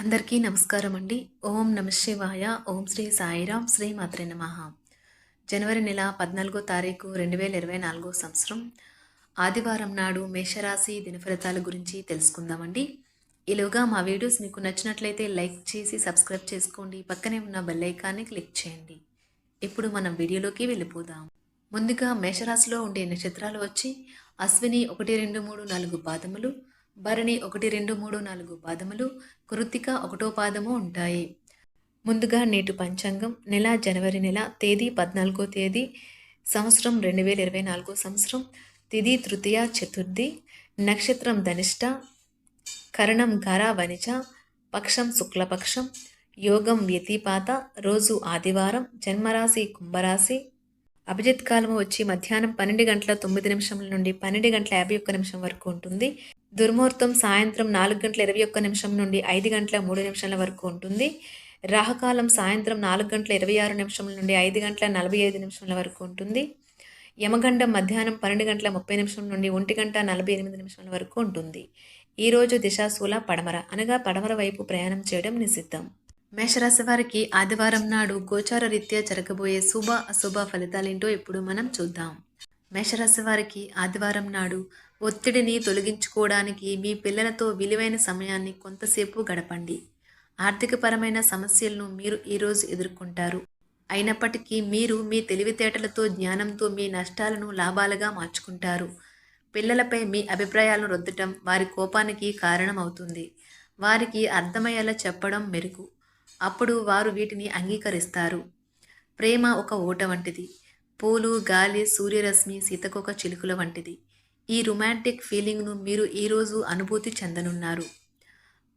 అందరికీ నమస్కారం అండి ఓం నమ శివాయ. ఓం శ్రీ సాయిరాం. శ్రీ మాత్రే నమ. జనవరి నెల పద్నాలుగో తారీఖు రెండు వేల ఇరవై నాలుగో సంవత్సరం. ఆదివారం నాడు మేషరాశి దినఫలితాల గురించి తెలుసుకుందామండి. ఈలోగా మా వీడియోస్ మీకు నచ్చినట్లయితే లైక్ చేసి సబ్స్క్రైబ్ చేసుకోండి. పక్కనే ఉన్న బెల్ ఐకాన్ని క్లిక్ చేయండి. ఇప్పుడు మనం వీడియోలోకి వెళ్ళిపోదాం. ముందుగా మేషరాశిలో ఉండే నక్షత్రాలు వచ్చి అశ్విని ఒకటి రెండు మూడు నాలుగు పాదములు భరణి ఒకటి రెండు మూడు నాలుగు పాదములు కృత్తిక ఒకటో పాదము ఉంటాయి. ముందుగా నేటి పంచాంగం నెల జనవరి నెల తేదీ పద్నాలుగో తేదీ సంవత్సరం రెండు వేల ఇరవై నాలుగో సంవత్సరం తిది తృతీయ చతుర్థి నక్షత్రం ధనిష్ట కరణం గర వనిజ పక్షం శుక్లపక్షం యోగం వ్యతిపాత రోజు ఆదివారం జన్మరాశి కుంభరాశి అభిజిత్ కాలము వచ్చి మధ్యాహ్నం పన్నెండు గంటల తొమ్మిది నిమిషం నుండి పన్నెండు గంటల యాభై ఒక్క నిమిషం వరకు ఉంటుంది. దుర్ముహూర్తం సాయంత్రం నాలుగు గంటల ఇరవై ఒక్క నిమిషం నుండి ఐదు గంటల మూడు నిమిషాల వరకు ఉంటుంది. రాహకాలం సాయంత్రం నాలుగు గంటల ఇరవై ఆరు నిమిషం నుండి ఐదు గంటల నలభై ఐదు నిమిషాల వరకు ఉంటుంది. యమగండం మధ్యాహ్నం పన్నెండు గంటల ముప్పై నిమిషం నుండి ఒంటి గంట నలభై ఎనిమిది నిమిషాల వరకు ఉంటుంది. ఈరోజు దిశాశూల పడమర అనగా పడమర వైపు ప్రయాణం చేయడం నిషిద్ధం. మేషరాశి వారికి ఆదివారం నాడు గోచార రీత్యా జరగబోయే శుభ అశుభ ఫలితాలేంటో ఇప్పుడు మనం చూద్దాం. మేషరాశి వారికి ఆదివారం నాడు ఒత్తిడిని తొలగించుకోవడానికి మీ పిల్లలతో విలువైన సమయాన్ని కొంతసేపు గడపండి. ఆర్థికపరమైన సమస్యలను మీరు ఈరోజు ఎదుర్కొంటారు. అయినప్పటికీ మీరు మీ తెలివితేటలతో జ్ఞానంతో మీ నష్టాలను లాభాలుగా మార్చుకుంటారు. పిల్లలపై మీ అభిప్రాయాలను రుద్దటం వారి కోపానికి కారణమవుతుంది. వారికి అర్థమయ్యేలా చెప్పడం మెరుగు. అప్పుడు వారు వీటిని అంగీకరిస్తారు. ప్రేమ ఒక ఓట వంటిది. పూలు గాలి సూర్యరశ్మి సీతకొక చిలుకుల వంటిది. ఈ రొమాంటిక్ ఫీలింగ్ను మీరు ఈరోజు అనుభూతి చెందనున్నారు.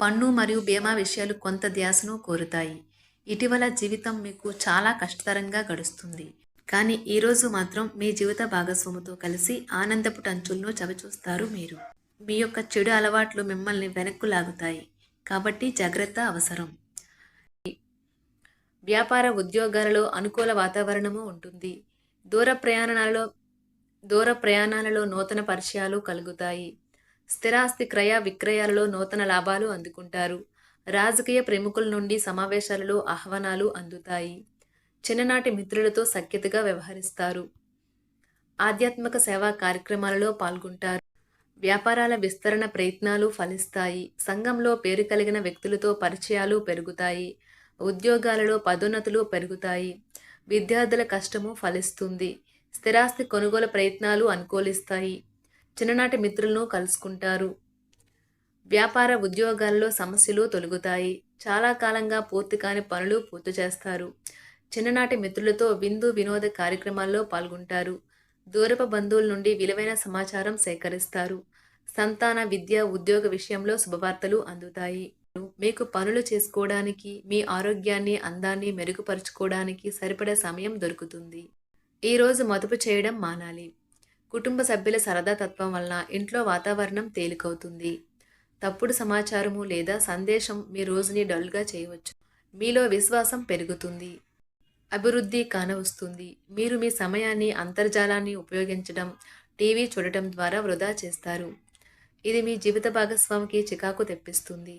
పన్ను మరియు బీమా విషయాలు కొంత ధ్యాసను కోరుతాయి. ఇటీవల జీవితం మీకు చాలా కష్టతరంగా గడుస్తుంది. కానీ ఈరోజు మాత్రం మీ జీవిత భాగస్వామితో కలిసి ఆనందపు టంచులను చవిచూస్తారు మీరు. మీ యొక్క చెడు అలవాట్లు మిమ్మల్ని వెనక్కు లాగుతాయి. కాబట్టి జాగ్రత్త అవసరం. వ్యాపార ఉద్యోగాలలో అనుకూల వాతావరణము ఉంటుంది. దూర ప్రయాణాలలో దూర ప్రయాణాలలో నూతన పరిచయాలు కలుగుతాయి. స్థిరాస్తి క్రయ విక్రయాలలో నూతన లాభాలు అందుకుంటారు. రాజకీయ ప్రముఖుల నుండి సమావేశాలలో ఆహ్వానాలు అందుతాయి. చిన్ననాటి మిత్రులతో సఖ్యతగా వ్యవహరిస్తారు. ఆధ్యాత్మిక సేవా కార్యక్రమాలలో పాల్గొంటారు. వ్యాపారాల విస్తరణ ప్రయత్నాలు ఫలిస్తాయి. సంఘంలో పేరు కలిగిన వ్యక్తులతో పరిచయాలు పెరుగుతాయి. ఉద్యోగాలలో పదోన్నతులు పెరుగుతాయి. విద్యార్థుల కష్టము ఫలిస్తుంది. స్థిరాస్తి కొనుగోలు ప్రయత్నాలు అనుకూలిస్తాయి. చిన్ననాటి మిత్రులను కలుసుకుంటారు. వ్యాపార ఉద్యోగాల్లో సమస్యలు తొలగుతాయి. చాలా కాలంగా పూర్తి కాని పనులు పూర్తి చేస్తారు. చిన్ననాటి మిత్రులతో విందు వినోద కార్యక్రమాల్లో పాల్గొంటారు. దూరపు బంధువుల నుండి విలువైన సమాచారం సేకరిస్తారు. సంతాన విద్య ఉద్యోగ విషయంలో శుభవార్తలు అందుతాయి. మీకు పనులు చేసుకోవడానికి మీ ఆరోగ్యాన్ని అందాన్ని మెరుగుపరుచుకోవడానికి సరిపడే సమయం దొరుకుతుంది. ఈరోజు మదుపు చేయడం మానాలి. కుటుంబ సభ్యుల సరదా తత్వం వలన ఇంట్లో వాతావరణం తేలికవుతుంది. తప్పుడు సమాచారము లేదా సందేశం మీ రోజుని డల్గా చేయవచ్చు. మీలో విశ్వాసం పెరుగుతుంది. అభివృద్ధి కానవస్తుంది. మీరు మీ సమయాన్ని అంతర్జాలాన్ని ఉపయోగించడం టీవీ చూడటం ద్వారా వృధా చేస్తారు. ఇది మీ జీవిత భాగస్వామికి చికాకు తెప్పిస్తుంది.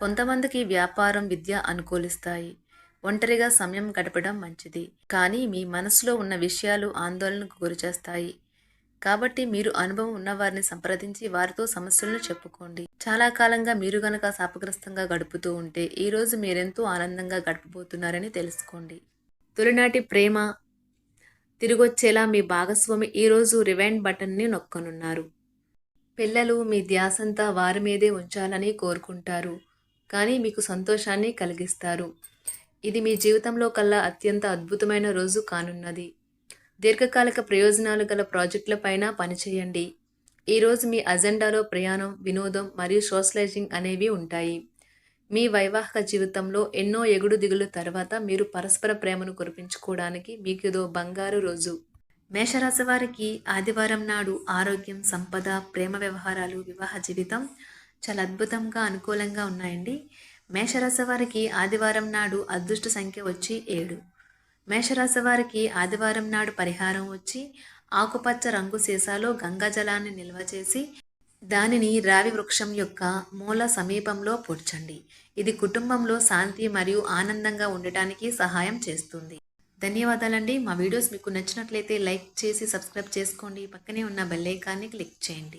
కొంతమందికి వ్యాపారం విద్య అనుకూలిస్తాయి. ఒంటరిగా సమయం గడపడం మంచిది. కానీ మీ మనసులో ఉన్న విషయాలు ఆందోళనకు గురిచేస్తాయి. కాబట్టి మీరు అనుభవం ఉన్నవారిని సంప్రదించి వారితో సమస్యలను చెప్పుకోండి. చాలా కాలంగా మీరు గనక శాపగ్రస్తంగా గడుపుతూ ఉంటే ఈరోజు మీరెంతో ఆనందంగా గడపబోతున్నారని తెలుసుకోండి. తొలినాటి ప్రేమ తిరిగొచ్చేలా మీ భాగస్వామి ఈరోజు రివైండ్ బటన్ని నొక్కనున్నారు. పిల్లలు మీ ధ్యాసంతా వారి మీదే ఉంచాలని కోరుకుంటారు. కానీ మీకు సంతోషాన్ని కలిగిస్తారు. ఇది మీ జీవితంలో కల్లా అత్యంత అద్భుతమైన రోజు కానున్నది. దీర్ఘకాలిక ప్రయోజనాలు గల ప్రాజెక్టులపైన పనిచేయండి. ఈరోజు మీ అజెండాలో ప్రయాణం వినోదం మరియు సోషలైజింగ్ అనేవి ఉంటాయి. మీ వైవాహిక జీవితంలో ఎన్నో ఎగుడు దిగులు తర్వాత మీరు పరస్పర ప్రేమను కురిపించుకోవడానికి మీకు ఇదో బంగారు రోజు. మేషరాశి వారికి ఆదివారం నాడు ఆరోగ్యం సంపద ప్రేమ వ్యవహారాలు వివాహ జీవితం చాలా అద్భుతంగా అనుకూలంగా ఉన్నాయండి. మేషరాశి వారికి ఆదివారం నాడు అదృష్ట సంఖ్య వచ్చి ఏడు. మేషరాశి వారికి ఆదివారం నాడు పరిహారం వచ్చి ఆకుపచ్చ రంగు సీసాలో గంగా జలాన్ని నిల్వ చేసి దానిని రావి వృక్షం యొక్క మూల సమీపంలో పొడ్చండి. ఇది కుటుంబంలో శాంతి మరియు ఆనందంగా ఉండటానికి సహాయం చేస్తుంది. ధన్యవాదాలండి. మా వీడియోస్ మీకు నచ్చినట్లయితే లైక్ చేసి సబ్స్క్రైబ్ చేసుకోండి. పక్కనే ఉన్న బెల్ ఐకాన్ని క్లిక్ చేయండి.